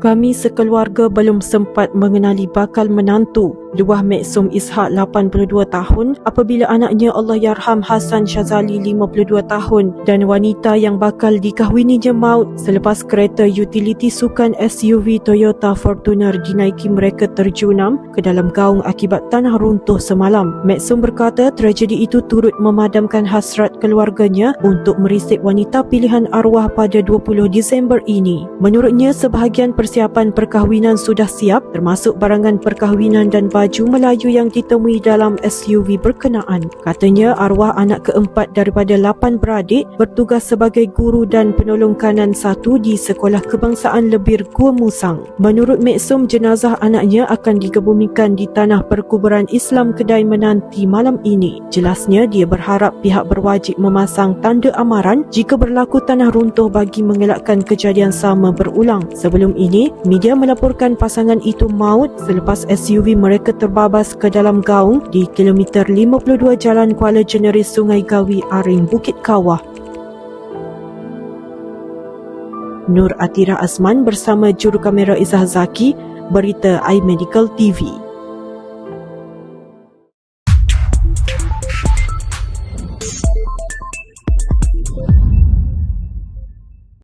Kami sekeluarga belum sempat mengenali bakal menantu Luah Meksum Ishak 82 tahun apabila anaknya Allah Yarham Hasan Syazali 52 tahun dan wanita yang bakal dikahwininya maut selepas kereta utility sukan SUV Toyota Fortuner dinaiki mereka terjunam ke dalam gaung akibat tanah runtuh semalam. Meksum berkata tragedi itu turut memadamkan hasrat keluarganya untuk merisik wanita pilihan arwah pada 20 Disember ini. Menurutnya sebahagian persiapan perkahwinan sudah siap termasuk barangan perkahwinan dan baju Melayu yang ditemui dalam SUV berkenaan. Katanya arwah anak keempat daripada lapan beradik bertugas sebagai guru dan penolong kanan satu di Sekolah Kebangsaan Lebir Gua Musang. Menurut Meksum, jenazah anaknya akan dikebumikan di tanah perkuburan Islam Kedai menanti malam ini. Jelasnya dia berharap pihak berwajib memasang tanda amaran jika berlaku tanah runtuh bagi mengelakkan kejadian sama berulang. Sebelum ini, media melaporkan pasangan itu maut selepas SUV mereka mereka terbabas ke dalam gaung di kilometer 52 Jalan Kuala Jeneris Sungai Gawi Aring Bukit Kawah. Nur Atira Asman bersama juru kamera Izzah Zaki, berita iMedical TV.